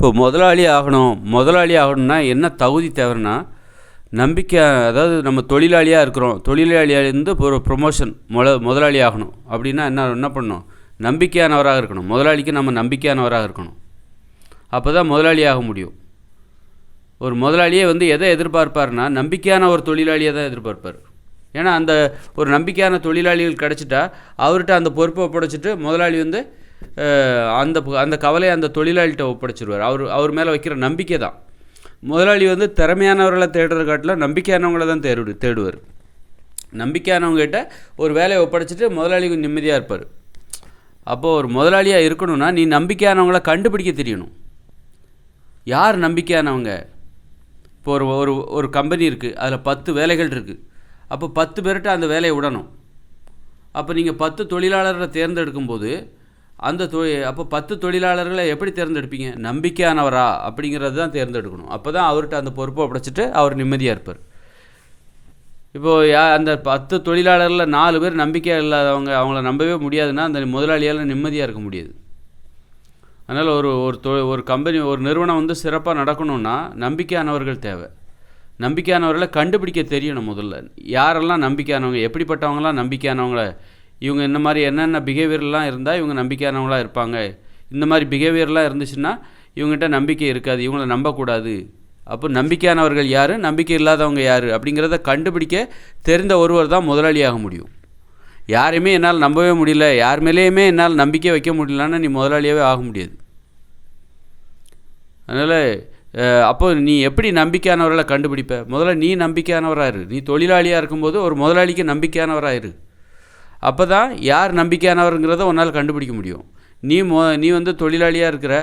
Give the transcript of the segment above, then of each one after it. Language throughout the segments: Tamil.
இப்போ முதலாளி ஆகணும் முதலாளி ஆகணும்னா என்ன தகுதி தேவைன்னா நம்பிக்கை அதாவது நம்ம தொழிலாளியாக இருக்கிறோம் தொழிலாளியிலேருந்து ஒரு ப்ரொமோஷன் முத முதலாளி ஆகணும். அப்படின்னா என்ன என்ன பண்ணணும்? நம்பிக்கையானவராக இருக்கணும். முதலாளிக்கு நம்ம நம்பிக்கையானவராக இருக்கணும். அப்போ தான் முதலாளி ஆக முடியும். ஒரு முதலாளியே வந்து எதை எதிர்பார்ப்பார்னா நம்பிக்கையான ஒரு தொழிலாளியை தான் எதிர்பார்ப்பார். ஏன்னா அந்த ஒரு நம்பிக்கையான தொழிலாளிகள் கிடச்சிட்டா அவர்கிட்ட அந்த பொறுப்பை ஒப்படைச்சிட்டு முதலாளி வந்து அந்த அந்த கவலையை அந்த தொழிலாளிகிட்ட ஒப்படைச்சிருவார். அவர் அவர் மேலே வைக்கிற நம்பிக்கை தான். முதலாளி வந்து திறமையானவர்களை தேடுற காட்டில் நம்பிக்கையானவங்கள தான் தேடு தேடுவார். நம்பிக்கையானவங்ககிட்ட ஒரு வேலையை ஒப்படைச்சிட்டு முதலாளி கொஞ்சம் நிம்மதியாக இருப்பார். அப்போது ஒரு முதலாளியாக இருக்கணும்னா நீ நம்பிக்கையானவங்கள கண்டுபிடிக்க தெரியணும். யார் நம்பிக்கையானவங்க? இப்போ ஒரு ஒரு ஒரு கம்பெனி இருக்குது அதில் பத்து வேலைகள் இருக்குது அப்போ பத்து பேர்கிட்ட அந்த வேலையை விடணும். அப்போ நீங்கள் பத்து தொழிலாளர்களை தேர்ந்தெடுக்கும்போது அந்த தொ அப்போ பத்து தொழிலாளர்களை எப்படி தேர்ந்தெடுப்பீங்க? நம்பிக்கையானவரா? அப்படிங்கிறது தான் தேர்ந்தெடுக்கணும். அப்போ தான் அவர்கிட்ட அந்த பொறுப்பை ஒப்படைச்சிட்டு அவர் நிம்மதியாக இருப்பார். இப்போது யா அந்த பத்து தொழிலாளரில் நாலு பேர் நம்பிக்கை இல்லாதவங்க அவங்கள நம்பவே முடியாதுன்னா அந்த முதலாளியால் நிம்மதியாக இருக்க முடியாது. அதனால் ஒரு ஒரு தொ ஒரு கம்பெனி ஒரு நிறுவனம் வந்து சிறப்பாக நடக்கணும்னா நம்பிக்கையானவர்கள் தேவை. நம்பிக்கையானவர்களை கண்டுபிடிக்க தெரியணும் முதல்ல. யாரெல்லாம் நம்பிக்கையானவங்க எப்படிப்பட்டவங்களாம் நம்பிக்கையானவங்களை இவங்க இந்த மாதிரி என்னென்ன பிஹேவியர்லாம் இருந்தால் இவங்க நம்பிக்கையானவங்களாக இருப்பாங்க. இந்த மாதிரி பிஹேவியர்லாம் இருந்துச்சுன்னா இவங்ககிட்ட நம்பிக்கை இருக்காது. இவங்கள நம்பக்கூடாது. அப்போ நம்பிக்கையானவர்கள் யார்? நம்பிக்கை இல்லாதவங்க யார்? அப்படிங்கிறத கண்டுபிடிக்க தெரிந்த ஒருவர் தான் முதலாளியாக முடியும். யாரையுமே என்னால் நம்பவே முடியல. யார் மேலேயுமே என்னால் நம்பிக்கை வைக்க முடியலன்னா நீ முதலாளியாகவே ஆக முடியாது. அதனால் அப்போ நீ எப்படி நம்பிக்கையானவர்களை கண்டுபிடிப்ப? முதல்ல நீ நம்பிக்கையானவராக இரு. நீ தொழிலாளியாக இருக்கும்போது ஒரு முதலாளிக்கு நம்பிக்கையானவராக இரு. அப்போ தான் யார் நம்பிக்கையானவருங்கிறத உன்னால் கண்டுபிடிக்க முடியும். நீ மொ நீ வந்து தொழிலாளியாக இருக்கிற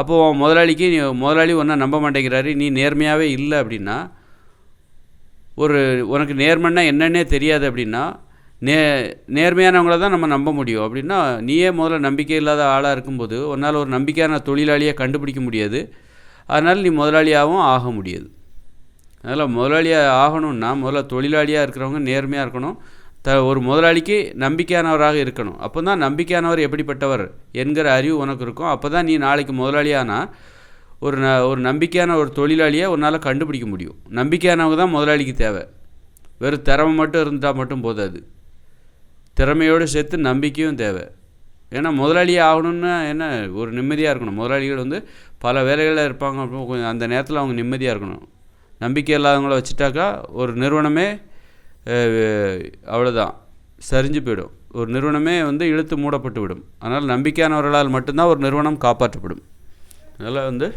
அப்போது உன் முதலாளிக்கு நீ முதலாளி ஒன்றா நம்ப மாட்டேங்கிறாரு நீ நேர்மையாகவே இல்லை அப்படின்னா ஒரு உனக்கு நேர்மைன்னா என்னன்னே தெரியாது அப்படின்னா நே நேர்மையானவங்கள தான் நம்ம நம்ப முடியும். அப்படின்னா நீயே முதல்ல நம்பிக்கை இல்லாத ஆளாக இருக்கும்போது உன்னால் ஒரு நம்பிக்கையான தொழிலாளியை கண்டுபிடிக்க முடியாது. அதனால் நீ முதலாளியாகவும் ஆக முடியாது. அதனால் முதலாளியாக ஆகணும்னா முதல்ல தொழிலாளியாக இருக்கிறவங்க நேர்மையாக இருக்கணும். த ஒரு முதலாளிக்கு நம்பிக்கையானவராக இருக்கணும். அப்போ தான் நம்பிக்கையானவர் எப்படிப்பட்டவர் என்கிற அறிவு உனக்கு இருக்கும். அப்போ தான் நீ நாளைக்கு முதலாளியானா ஒரு ந ஒரு நம்பிக்கையான ஒரு தொழிலாளியை உன்னால் கண்டுபிடிக்க முடியும். நம்பிக்கையானவங்க தான் முதலாளிக்கு தேவை. வெறும் திறமை மட்டும் இருந்தால் மட்டும் போதாது. திறமையோடு சேர்த்து நம்பிக்கையும் தேவை. ஏன்னா முதலாளியே ஆகணும்னா என்ன ஒரு நிம்மதியாக இருக்கணும். முதலாளிகள் வந்து பல வேலைகளில் இருப்பாங்க. அப்புறம் கொஞ்சம் அந்த நேரத்தில் அவங்க நிம்மதியாக இருக்கணும். நம்பிக்கை இல்லாதவங்கள வச்சுட்டாக்கா ஒரு நிறுவனமே அவ்வளோதான் சரிஞ்சு போயிடும். ஒரு நிறுவனமே வந்து இழுத்து மூடப்பட்டு விடும். அதனால் நம்பிக்கையானவர்களால் மட்டும்தான் ஒரு நிறுவனம் காப்பாற்றப்படும். அதனால் வந்து